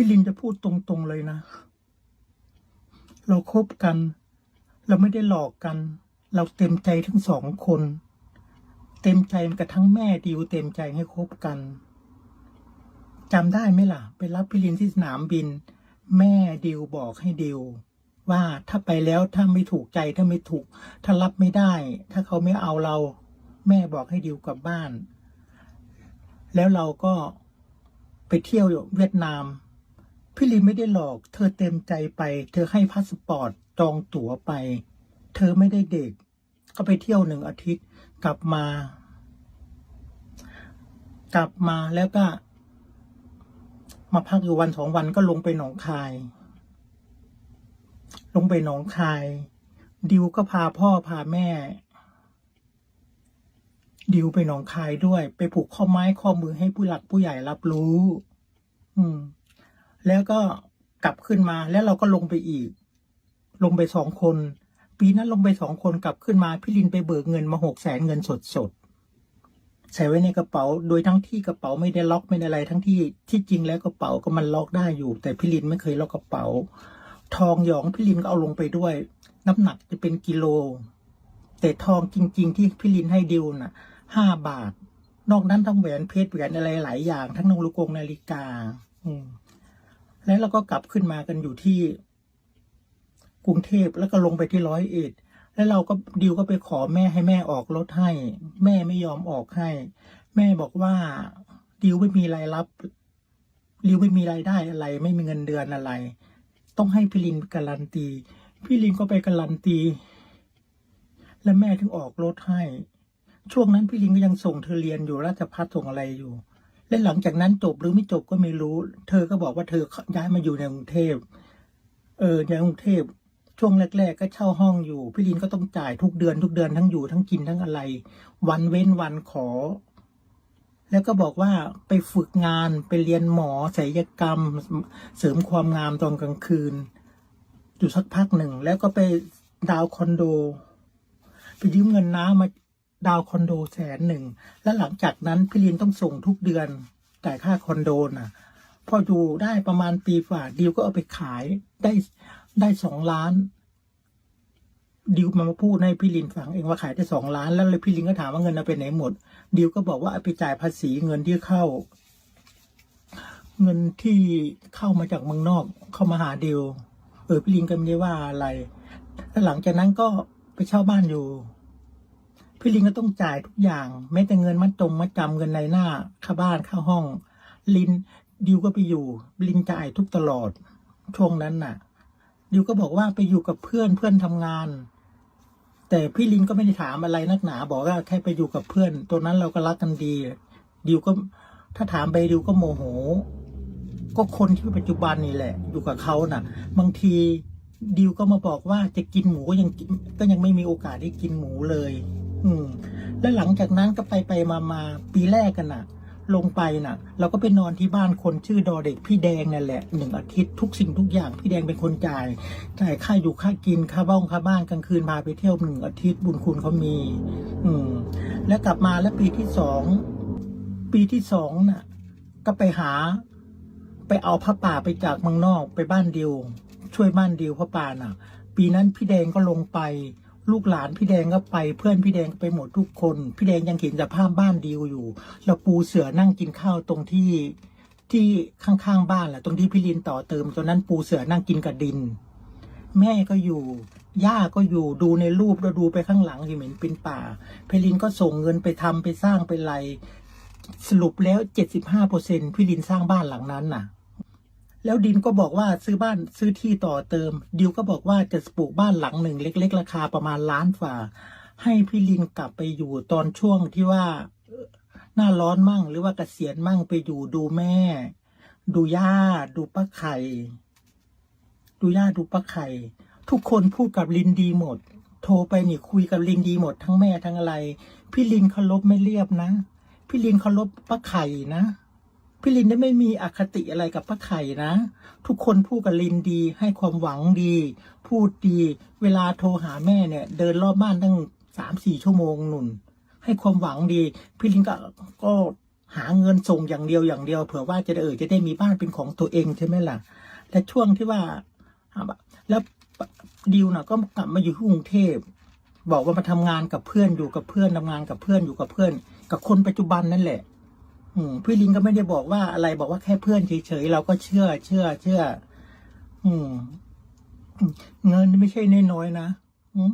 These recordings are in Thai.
พี่ลินจะพูดตรงๆเลยนะ เราคบกัน เราไม่ได้หลอกกัน เราเต็มใจทั้งสองคน เต็มใจมันกระทั่งแม่ดิวเต็มใจให้คบกันจำได้ไหมล่ะ ไปรับพี่ลินที่สนามบิน แม่ดิวบอกให้ดิวว่าถ้าไปแล้วถ้าไม่ถูกใจถ้าไม่ถูก ถ้ารับไม่ได้ ถ้าเขาไม่เอาเรา แม่บอกให้ดิวกลับบ้าน แล้วเราก็ไปเที่ยวเวียดนาม พี่ลินไม่ได้หลอก เธอเต็มใจไป เธอให้พาสปอร์ตจองตั๋วไป เธอไม่ได้เด็ก ก็ไปเที่ยวหนึ่งอาทิตย์ กลับมา กลับมาแล้วก็ มาพักอยู่วันสองวันก็ลงไปหนองคาย ลงไปหนองคาย ดิวก็พาพ่อพาแม่ ดิวไปหนองคายด้วย ไปผูกข้อไม้ข้อมือให้ผู้หลักผู้ใหญ่รับรู้ อืม แล้วก็กลับขึ้นมาแล้วเราก็ลงไปอีก ลงไปสองคน ปีนั้นลงไปสองคนกลับขึ้นมาพี่ลินไปเบิกเงินมาหกแสนเงินสดสดใส่ไว้ในกระเป๋า โดยทั้งที่กระเป๋าไม่ได้ล็อกไม่ได้อะไรทั้งที่ที่จริงแล้วกระเป๋าก็มันล็อกได้อยู่ แต่พี่ลินไม่เคยล็อกกระเป๋า ทองหยองพี่ลินก็เอาลงไปด้วย น้ำหนักจะเป็นกิโล แต่ทองจริง ๆ ที่พี่ลินให้ดิวน่ะห้าบาท นอกนั้นทั้งแหวนเพชรแหวนอะไรหลายอย่าง ทั้งนงลูกกงนาฬิกา อืม แล้วเราก็กลับขึ้นมากันอยู่ที่กรุงเทพแล้วก็ลงไปที่ร้อยเอ็ดแล้วเราก็ดิวก็ไปขอแม่ให้แม่ออกรถให้ แม่ไม่ยอมออกให้ แม่บอกว่าดิวไม่มีรายรับดิวไม่มีรายได้อะไร ไม่มีเงินเดือนอะไร ต้องให้พี่ลินการันตีพี่ลินก็ไปการันตี แล้วแม่ถึงออกรถให้ ช่วงนั้นพี่ลินก็ยังส่งเธอเรียนอยู่ราชพัฒส่งอะไรอยู่ และหลังจากนั้นจบหรือไม่จบก็ไม่รู้ เธอก็บอกว่าเธอย้ายมาอยู่ในกรุงเทพเออในกรุงเทพช่วงแรก ๆ ก็เช่าห้องอยู่ พี่ลินก็ต้องจ่ายทุกเดือนทุกเดือนทั้งอยู่ทั้งกินทั้งอะไร วันเว้นวันขอ แล้วก็บอกว่าไปฝึกงานไปเรียนหมอศัลยกรรม เสริมความงามตอนกลางคืน อยู่สักพักหนึ่ง แล้วก็ไปดาวคอนโด ไปยืมเงินน้ามา ดาวคอนโดแสนหนึ่ง แล้วหลังจากนั้นพี่ลินต้องส่งทุกเดือนจ่ายค่าคอนโดน่ะ พออยู่ได้ประมาณปีฝ่าดิวก็เอาไปขายได้ได้สองล้าน ดิวมามาพูดให้พี่ลินฟังเองว่าขายได้สองล้าน แล้วเลยพี่ลินก็ถามว่าเงินเอาไปไหนหมด ดิวก็บอกว่าเอาไปจ่ายภาษีเงินที่เข้า เงินที่เข้ามาจากเมืองนอกเข้ามาหาดิวเออพี่ลินก็ไม่ได้ว่าอะไรแล้วหลังจากนั้นก็ไปเช่าบ้านอยู่ พี่ลินก็ต้องจ่ายทุกอย่าง แม้แต่เงินมัดจงมัดจำเงินในหน้าค่าบ้านค่าห้อง ลินดิวก็ไปอยู่ ลินจ่ายทุกตลอด ช่วงนั้นน่ะ ดิวก็บอกว่าไปอยู่กับเพื่อนเพื่อนทำงาน แต่พี่ลินก็ไม่ได้ถามอะไรนักหนา บอกว่าแค่ไปอยู่กับเพื่อน ตัวนั้นเราก็รักกันดี ดิวก็ถ้าถามไปดิวก็โมโห ก็คนที่ปัจจุบันนี่แหละ อยู่กับเขาน่ะ บางทีดิวก็มาบอกว่าจะกินหมูก็ยังก็ยังไม่มีโอกาสได้กินหมูเลย อืม แล้วหลังจากนั้นก็ไปไปมามาปีแรกกันน่ะ ลงไปน่ะ เราก็ไปนอนที่บ้านคนชื่อดอเด็กพี่แดงนั่นแหละหนึ่งอาทิตย์ทุกสิ่งทุกอย่างพี่แดงเป็นคนจ่ายจ่ายค่าอยู่ค่ากินค่าบ้องค่าบ้านกลางคืนพาไปเที่ยวหนึ่งอาทิตย์บุญคุณเขามี อืม แล้วกลับมาแล้วปีที่สองปีที่สองน่ะ ก็ไปหา ไปเอาพระป่าไปจากเมืองนอกไปบ้านเดิวช่วยบ้านเดิวพระป่าน่ะ ปีนั้นพี่แดงก็ลงไป ลูกหลานพี่แดงก็ไปเพื่อนพี่แดงไปหมดทุกคน พี่แดงยังเห็นสภาพบ้านดิวอยู่ เราปูเสือนั่งกินข้าวตรงที่ที่ข้างๆบ้านแหละตรงที่พี่ลินต่อเติมตอนนั้นปูเสือนั่งกินกับดิน แม่ก็อยู่ ย่าก็อยู่ดูในรูปแล้วดูไปข้างหลังเห็นเป็นป่าพี่ลินก็ส่งเงินไปทำไปสร้างไปไรสรุปแล้วเจ็ดสิบห้าเปอร์เซ็นพี่ลินสร้างบ้านหลังนั้นน่ะ แล้วดินก็บอกว่าซื้อบ้านซื้อที่ต่อเติม ดิวก็บอกว่าจะปลูกบ้านหลังหนึ่งเล็ก ๆ ราคาประมาณล้านฝ่า ให้พี่ลินกลับไปอยู่ตอนช่วงที่ว่าหน้าร้อนมั่งหรือว่าเกษียณมั่งไปอยู่ดูแม่ ดูย่า ดูป้าไข่ ดูย่าดูป้าไข่ ทุกคนพูดกับลินดีหมด โทรไปนี่คุยกับลินดีหมดทั้งแม่ทั้งอะไร พี่ลินเคารพไม่เรียบนะ พี่ลินเคารพป้าไข่นะ พี่ลินได้ไม่มีอคติอะไรกับป้าไข่นะ ทุกคนพูดกับลินดีให้ความหวังดี พูดดี เวลาโทรหาแม่เนี่ย เดินรอบบ้านตั้งสามสี่ชั่วโมงหนุนให้ความหวังดี พี่ลินก็ก็หาเงินส่งอย่างเดียวอย่างเดียวเผื่อว่าจะได้เออจะได้มีบ้านเป็นของตัวเองใช่ไหมล่ะแต่ช่วงที่ว่าแล้วดิวน่ะก็กลับมาอยู่ที่กรุงเทพบอกว่ามาทำงานกับเพื่อนอยู่กับเพื่อนทำงานกับเพื่อนอยู่กับเพื่อน กับคนปัจจุบันนั่นแหละ พี่ลินก็ไม่ได้บอกว่าอะไรบอกว่าแค่เพื่อนเฉยๆเราก็เชื่อ เชื่อ เชื่อ อืม เงินไม่ใช่น้อยๆนะอืม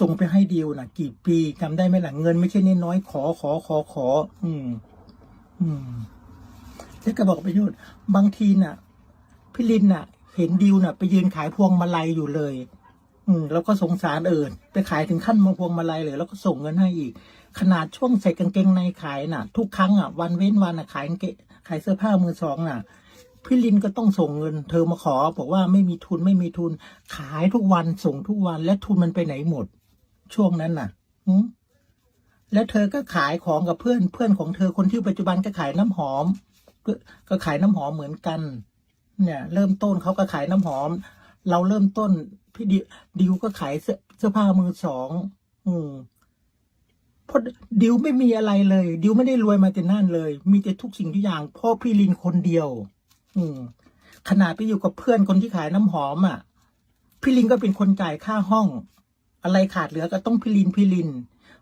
ส่งไปให้ดิวนะกี่ปีจำได้ไหมล่ะเงินไม่ใช่น้อยๆขอขอขอขอ อืม อืมแล้วก็บอกประโยชน์บางทีน่ะ พี่ลินน่ะ เห็นดิวน่ะ ไปยืนขายพวงมาลัยอยู่เลย อืมแล้วก็สงสารเอิญไปขายถึงขั้นมาพวงมาลัยเลย แล้วก็ส่งเงินให้อีก ขนาดช่วงใส่กางเกงในขายน่ะ ทุกครั้งอะ วันเว้นวันอะขายกางเกงขายเสื้อผ้ามือสองน่ะพี่ลินก็ต้องส่งเงิน เธอมาขอ บอกว่าไม่มีทุนไม่มีทุน ขายทุกวันส่งทุกวันและทุนมันไปไหนหมด ช่วงนั้นน่ะอืมแล้วเธอก็ขายของกับเพื่อนเพื่อนของเธอคนที่ปัจจุบันก็ขายน้ำหอมก็ก็ขายน้ำหอมเหมือนกัน เนี่ย เริ่มต้นเขาก็ขายน้ำหอม เราเริ่มต้นพี่ดิวดิวก็ขายเสื้อเสื้อผ้ามือสองอืมเพราะดิวไม่มีอะไรเลย ดิวไม่ได้รวยมาแต่นั่นเลย มีแต่ทุกสิ่งทุกอย่างพ่อพี่ลินคนเดียว อืม ขนาดไปอยู่กับเพื่อนคนที่ขายน้ำหอมอะ พี่ลินก็เป็นคนจ่ายค่าห้อง อะไรขาดเหลือก็ต้องพี่ลินพี่ลิน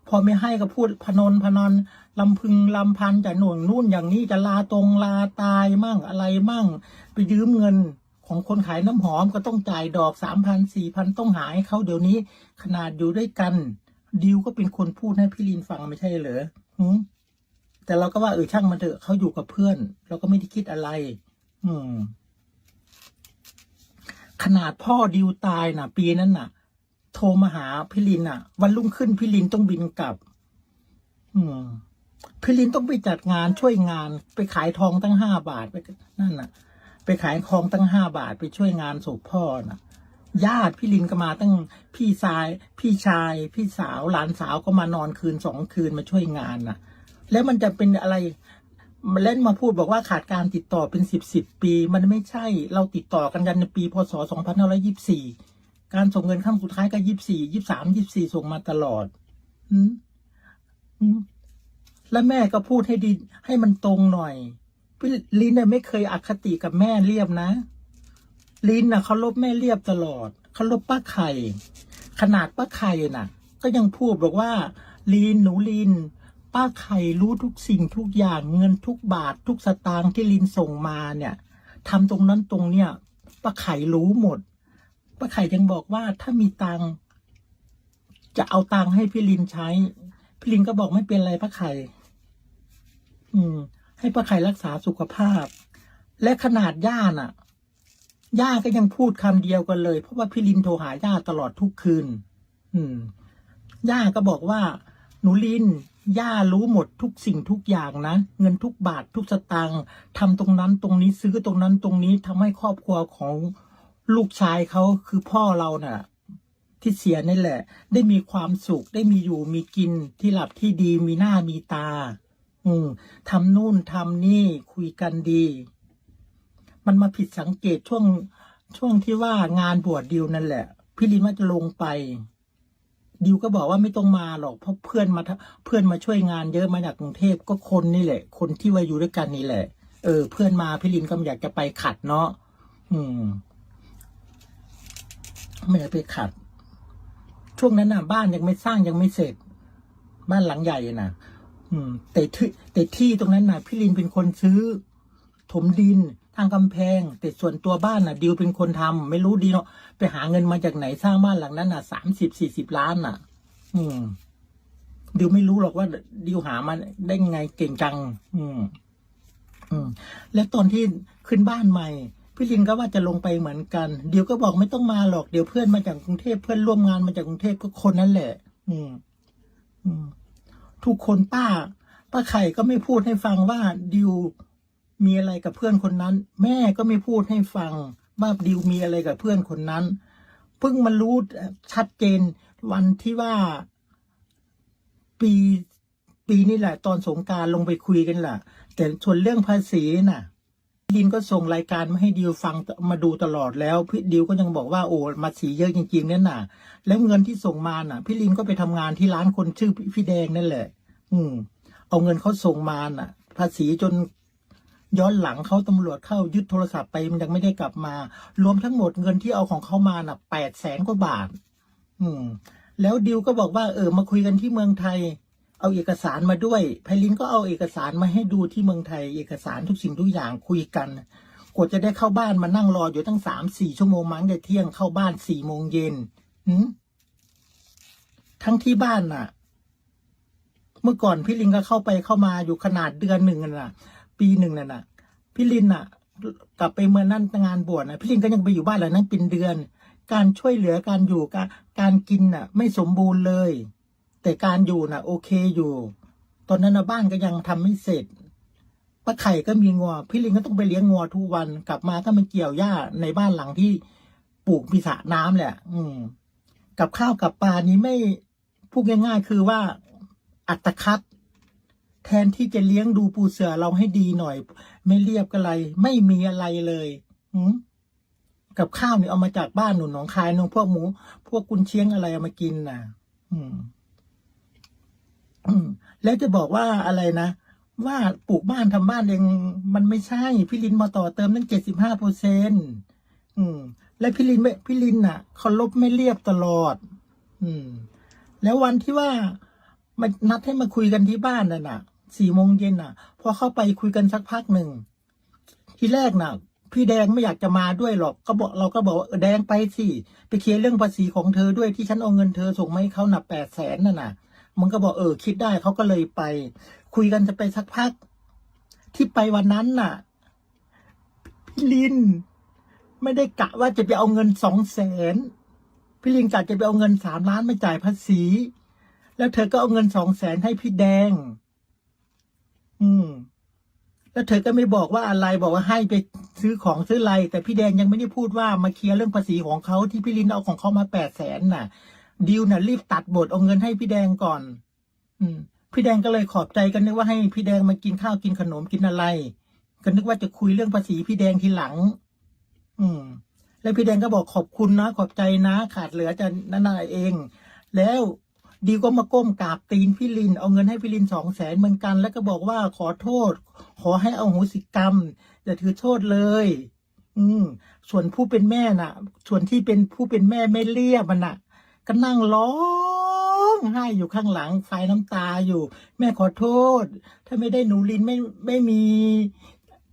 พอไม่ให้ก็พูดพนนพนนลำพึงลำพันจะหน่วงนู่นอย่างนี้จะลาตรงลาตายมั่งอะไรมั่ง ไปยืมเงิน ของคนขายน้ำหอมก็ต้องจ่ายดอกสามพันสี่พันต้องหาให้เขาเดี๋ยวนี้ ขนาดอยู่ด้วยกันดิวก็เป็นคนพูดให้พี่ลินฟังไม่ใช่เหรอหืมแต่เราก็ว่าเออช่างมันเถอะเขาอยู่กับเพื่อน เราก็ไม่ได้คิดอะไร อืม ขนาดพ่อดิวตายน่ะ ปีนั้นน่ะ โทรมาหาพี่ลินน่ะ วันรุ่งขึ้นพี่ลินต้องบินกลับ อืมพี่ลินต้องไปจัดงานช่วยงาน ไปขายทองตั้งห้าบาทไปนั่นน่ะ ไปขายทองตั้งห้าบาทไปช่วยงานศพพ่อน่ะญาติพี่ลินก็มาตั้งพี่ชาย พี่ชาย พี่สาวหลานสาวก็มานอนคืนสองคืนมาช่วยงานน่ะแล้วมันจะเป็นอะไรเล่นมาพูดบอกว่าขาดการติดต่อเป็นสิบสิบปี มันไม่ใช่เราติดต่อกันกันในปี พศสองพันห้าร้อยยี่สี่การส่งเงินครั้งสุดท้ายก็ยี่สี่ยี่สามยี่สี่ส่งมาตลอด อืมอืมแล้วแม่ก็พูดให้ดีให้มันตรงหน่อย ลินเนี่ยไม่เคยอคติกับแม่เรียบนะ ลินน่ะเขาลบแม่เรียบตลอดเขาลบป้าไข่ ขนาดป้าไข่น่ะ ก็ยังพูดบอกว่า ลินหนูลิน ป้าไข่รู้ทุกสิ่งทุกอย่างเงินทุกบาททุกสตางค์ที่ลินส่งมาเนี่ยทำตรงนั้นตรงเนี้ยป้าไข่รู้หมดป้าไข่ยังบอกว่าถ้ามีตังจะเอาตังให้พี่ลินใช้ พี่ลินก็บอกไม่เป็นไรป้าไข่ อืม ให้ป้าไข่รักษาสุขภาพ และขนาดย่าน่ะ ย่าก็ยังพูดคำเดียวกันเลย เพราะว่าพี่ลินโทรหาย่าตลอดทุกคืน อืม ย่าก็บอกว่า หนูลิน ย่ารู้หมดทุกสิ่งทุกอย่างนะ เงินทุกบาททุกสตางค์ทำตรงนั้นตรงนี้ซื้อตรงนั้นตรงนี้ทำให้ครอบครัวของลูกชายเขาคือพ่อเราน่ะ ที่เสียนี่แหละ ได้มีความสุขได้มีอยู่มีกินที่หลับที่ดีมีหน้ามีตา อืมทำนู่นทำนี่คุยกันดี มันมาผิดสังเกตช่วงช่วงที่ว่างานบวชดิวนั่นแหละ พี่ลินว่าจะลงไป ดิวก็บอกว่าไม่ต้องมาหรอกเพราะเพื่อนมาเพื่อนมาช่วยงานเยอะมาจากกรุงเทพก็คนนี่แหละ คนที่ว่าอยู่ด้วยกันนี่แหละ เออ เพื่อนมาพี่ลินก็อยากจะไปขัดเนาะอืม ไม่ได้ไปขัด ช่วงนั้นน่ะ บ้านยังไม่สร้างยังไม่เสร็จ บ้านหลังใหญ่น่ะ อืม แต่ที่แต่ที่ตรงนั้นน่ะ พี่ลินเป็นคนซื้อ ถมดินทางกำแพง แต่ส่วนตัวบ้านน่ะ ดิวเป็นคนทำไม่รู้ดีเนาะไปหาเงินมาจากไหนสร้างบ้านหลังนั้นน่ะสามสิบสี่สิบล้านน่ะ อืม ดิวไม่รู้หรอกว่า ดิวหามาได้ไงเก่งจัง อืม อืม แล้วตอนที่ขึ้นบ้านใหม่พี่ลินก็ว่าจะลงไปเหมือนกัน เดี๋ยวก็บอกไม่ต้องมาหรอก เดี๋ยวเพื่อนมาจากกรุงเทพเพื่อนร่วมงานมาจากกรุงเทพก็คนนั้นแหละ อืม อืม ทุกคนป้า ป้าไข่ก็ไม่พูดให้ฟังว่าดิวมีอะไรกับเพื่อนคนนั้น แม่ก็ไม่พูดให้ฟังว่าดิวมีอะไรกับเพื่อนคนนั้น เพิ่งมารู้ชัดเจนวันที่ว่าปีปีนี้แหละ ตอนสงการลงไปคุยกันแหละแต่ส่วนเรื่องภาษีน่ะ ดินก็ส่งรายการมาให้ดิวฟังมาดูตลอดแล้ว พี่ดิวก็ยังบอกว่าโอ้มาสีเยอะจริงๆเนี่ยน่ะ แล้วเงินที่ส่งมาน่ะ พี่ลินก็ไปทำงานที่ร้านคนชื่อพี่แดงนั่นแหละ อืม เอาเงินเขาส่งมาน่ะ ภาษีจนย้อนหลังเขาตำรวจเข้ายึดโทรศัพท์ไปมันยังไม่ได้กลับมา รวมทั้งหมดเงินที่เอาของเขามาน่ะแปดแสนกว่าบาท อืม แล้วดิวก็บอกว่าเออมาคุยกันที่เมืองไทย เอาเอกสารมาด้วยไพลินก็เอาเอกสารมาให้ดูที่เมืองไทย เอกสารทุกสิ่งทุกอย่างคุยกันกว่าจะได้เข้าบ้านมานั่งรออยู่ตั้งสามสี่ชั่วโมงมั้งได้เที่ยงเข้าบ้านสี่โมงเย็นทั้งที่บ้านน่ะ เมื่อก่อนพี่ลินก็เข้าไปเข้ามาอยู่ขนาดเดือนหนึ่งน่ะ ปีหนึ่งน่ะน่ะพี่ลินน่ะ กลับไปเมื่อนั่นงานบวชน่ะพี่ลินก็ยังไปอยู่บ้านหลังนั้นเป็นเดือน การช่วยเหลือการอยู่การการกินน่ะ ไม่สมบูรณ์เลย แต่การอยู่น่ะ โอเคอยู่ ตอนนั้นนะบ้านก็ยังทำไม่เสร็จป้าไข่ก็มีงัวพี่ลินก็ต้องไปเลี้ยงงัวทุกวันกลับมาก็มาเกี่ยวหญ้าในบ้านหลังที่ปลูกมีสระน้ำแหละ อืม กับข้าวกับปลานี้ไม่พูดง่าย ๆ คือว่าอัตคัดแทนที่จะเลี้ยงดูปูเสือเราให้ดีหน่อย ไม่เรียบกันอะไรไม่มีอะไรเลยหืกับข้าวเนี่ยเอามาจากบ้านหนุนหนองคายนงพวกหมู พวกกุนเชียงอะไรเอามากินน่ะ อืม แล้วจะบอกว่าอะไรนะ ว่าปลูกบ้านทำบ้านเองมันไม่ใช่ พี่ลินมาต่อเติมตั้งเจ็ดสิบห้าเปอร์เซ็นอืมและพี่ลินไม่พี่ลินน่ะเคารพไม่เรียบตลอด อืม แล้ววันที่ว่ามานัดให้มาคุยกันที่บ้านน่ะนะสี่โมงเย็นน่ะ พอเข้าไปคุยกันสักพักหนึ่ง ทีแรกน่ะ พี่แดงไม่อยากจะมาด้วยหรอก ก็บอกเราก็บอกว่าแดงไปสิ ไปเคลียร์เรื่องภาษีของเธอด้วยที่ฉันเอาเงินเธอส่งมาให้เขาหนับแปดแสนน่ะน่ะ มันก็บอกเออ คิดได้เขาก็เลยไป คุยกันจะไปสักพัก ที่ไปวันนั้นน่ะ พี่ลิน ไม่ได้กะว่าจะไปเอาเงินสองแสนพี่ลินกะจะไปเอาเงินสามล้านมาจ่ายภาษี แล้วเธอก็เอาเงินสองแสนให้พี่แดง อืม แล้วเธอก็ไม่บอกว่าอะไรบอกว่าให้ไปซื้อของซื้ออะไรแต่พี่แดงยังไม่ได้พูดว่ามาเคลียร์เรื่องภาษีของเขาที่พี่ลินเอาของเขามาแปดแสนน่ะ ดิวน่ะรีบตัดบทเอาเงินให้พี่แดงก่อน อืม พี่แดงก็เลยขอบใจกันนึกว่าให้พี่แดงมากินข้าวกินขนมกินอะไร ก็นึกว่าจะคุยเรื่องภาษีพี่แดงทีหลัง อืม แล้วพี่แดงก็บอกขอบคุณนะขอบใจนะ ขาดเหลือจะนั่นน่ะเอง แล้วดิวก็มาก้มกราบตีนพี่ลิน เอาเงินให้พี่ลินสองแสนเหมือนกัน แล้วก็บอกว่าขอโทษ ขอให้เอาโหสิกรรมอย่าถือโทษเลย อืม ส่วนผู้เป็นแม่น่ะ ส่วนที่เป็นผู้เป็นแม่ไม่เรียบมันน่ะ ก็นั่งร้องไห้อยู่ข้างหลังไฟน้ำตาอยู่ แม่ขอโทษ ถ้าไม่ได้หนูลินไม่ไม่มี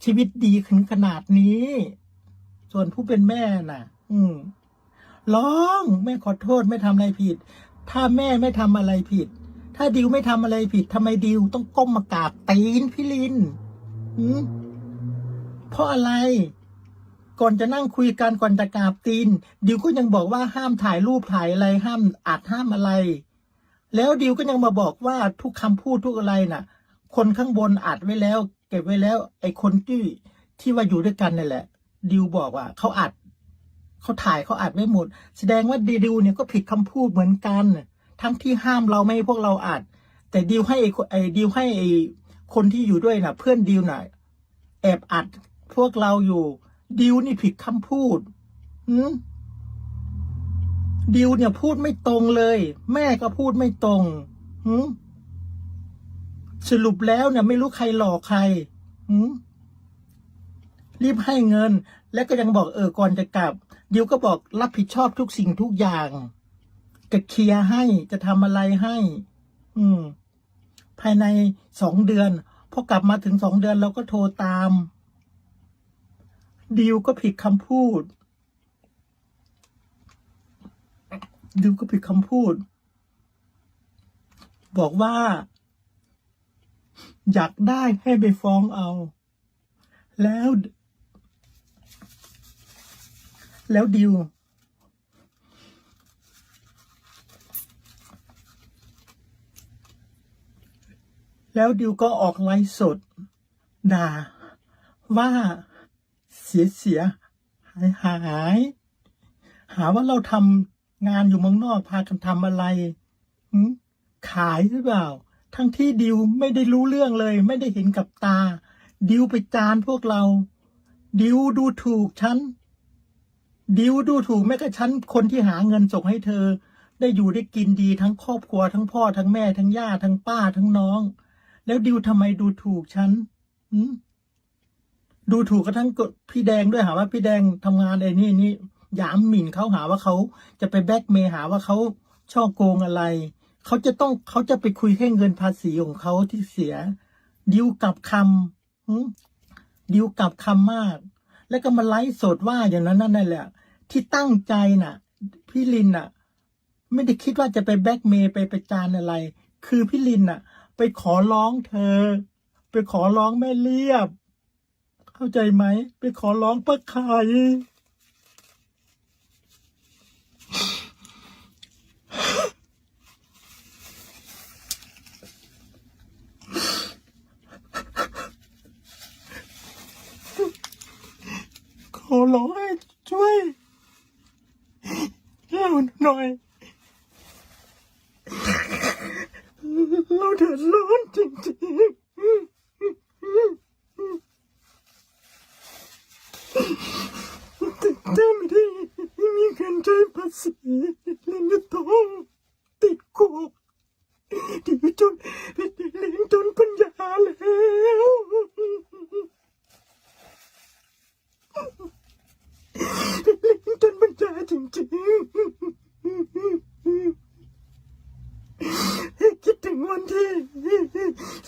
ชีวิตดีถึงขนาดนี้ ส่วนผู้เป็นแม่น่ะ อืมร้องแม่ขอโทษไม่ทำอะไรผิด ถ้าแม่ไม่ทำอะไรผิด ถ้าดิวไม่ทำอะไรผิดทำไมดิวต้องก้มมากราบตีนพี่ลินอืมเพราะอะไร ก่อนจะนั่งคุยกันก่อนจะกราบตีน ดิวก็ยังบอกว่าห้ามถ่ายรูปถ่ายอะไรห้ามอัดห้ามอะไร แล้วดิวก็ยังมาบอกว่าทุกคำพูดทุกอะไรน่ะ คนข้างบนอัดไว้แล้ว เก็บไว้แล้ว ไอ้คนที่ที่ว่าอยู่ด้วยกันนั่แหละ ดิวบอกว่าเขาอัดเขาถ่ายเขาอัดไว้หมด แสดงว่าดิวเนี่ยก็ผิดคำพูดเหมือนกัน ทั้งที่ห้ามเราไม่ให้พวกเราอัด แต่ดิวให้ไอ้คนไอ้ดิวให้ไอ้คนที่อยู่ด้วยน่ะ เพื่อนดิวน่ะแอบอัดพวกเราอยู่ ดิวนี่ผิดคำพูดดิวเนี่ยพูดไม่ตรงเลย แม่ก็พูดไม่ตรงสรุปแล้วเนี่ย ไม่รู้ใครหลอกใครรีบให้เงิน แล้วก็ยังบอกเออก่อนจะกลับ ดิวก็บอกรับผิดชอบทุกสิ่งทุกอย่างจะเคลียร์ให้จะทำอะไรให้ อืม ภายในสองเดือนพอกลับมาถึงสองเดือนเราก็โทรตาม ดิวก็ผิดคำพูด ดิวก็ผิดคำพูด บอกว่า อยากได้ให้ไปฟ้องเอา แล้ว แล้วดิวแล้วดิวก็ออกไลฟ์สด ด่า ว่า เสียเสียหายหายหาว่าเราทำงานอยู่เมืองนอกพากันทำอะไรขายหรือเปล่า ทั้งที่ดิวไม่ได้รู้เรื่องเลย ไม่ได้เห็นกับตา ดิวไปจานพวกเรา ดิวดูถูกฉันดิวดูถูกแม้กระชั้นคนที่หาเงินส่งให้เธอ ได้อยู่ได้กินดีทั้งครอบครัวทั้งพ่อทั้งแม่ทั้งย่าทั้งป้าทั้งน้อง แล้วดิวทำไมดูถูกฉันหืม ดูถูกกระทั่งพี่แดงด้วยหาว่าพี่แดงทำงานไอ้นี่นี่หยามหมิ่นเขาหาว่าเขาจะไปแบ็กเมย์หาว่าเขาช่อโกงอะไร เขาจะต้องเขาจะไปคุยแค่เงินภาษีของเขาที่เสีย ดิวกับคำหืมดิวกับคำมาก แล้วก็มาไลฟ์สดว่าอย่างนั้นนั่นแหละ ที่ตั้งใจน่ะ พี่ลินน่ะ ไม่ได้คิดว่าจะไปแบ็กเมย์ไปประจานอะไร คือพี่ลินน่ะ ไปขอร้องเธอ ไปขอร้องแม่เรียบ เข้าใจไหม ไปขอร้องป้าไข่ขอร้องให้ช่วยเราหน่อยเราเดือดร้อนจริงๆแต่ถ้าไม่ได้มีเงินใช้ภาษีล่นจะต้องติดคุกที่จนเป็นลี้ยงจนปัญญาแล้วลี้ยงจนปัญญาจริงๆ คิดถึงวันที่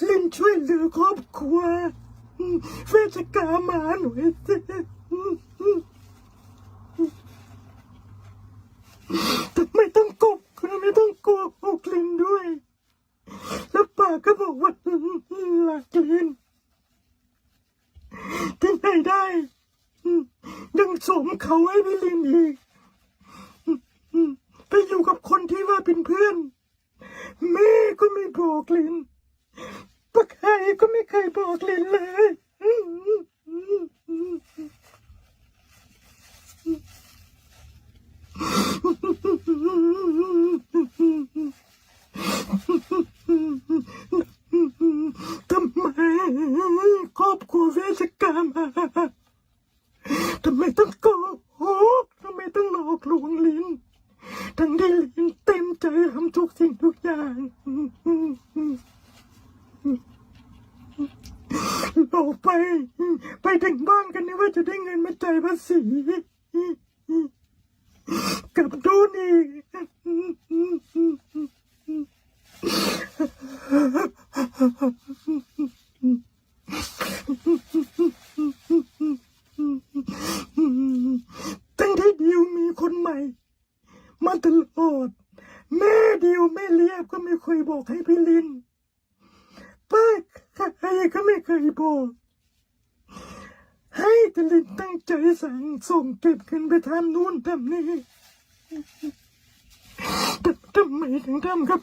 ลินช่วยเหลือครอบครัวเวชกามาหน่อยสิทำไมต้องกบคุณไม่ต้องโกหกลินด้วย แล้วป้าก็บอกว่ารักลินที่ไหนได้ยังสมเขาให้พี่ลินอีกไปอยู่กับคนที่ว่าเป็นเพื่อน แม่ก็ไม่บอกลินปะใคร ก็ไม่เคยบอกลินเลยทำไมครอบครัวเวชกรรมทำไมต้องโกหกทำไมต้องหลอกลวงลิน ทั้งที่ลินเต็มใจทำทุกสิ่งทุกอย่างหลอกไป ไปถึงบ้านกันนี่ว่าจะได้เงินมาจ่ายภาษีกลับโดนอีกตั้งที่ดิวมีคนใหม่ มาตลอด แม่ดิวแม่เลียบก็ไม่เคยบอกให้พี่ลิน ป้าใครก็ไม่เคยบอก ให้แต่ลินตั้งใจสั่งส่งเก็บเงินไป ทำนู่นทำนี่แต่ทำไมถึงทำกับ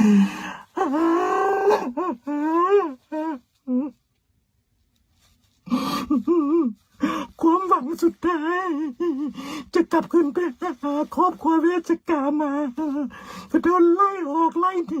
ความหวังสุดท้าย จะกลับคืนไปหาครอบครัวเวชกามาจะโดนไล่ออกไล่หนี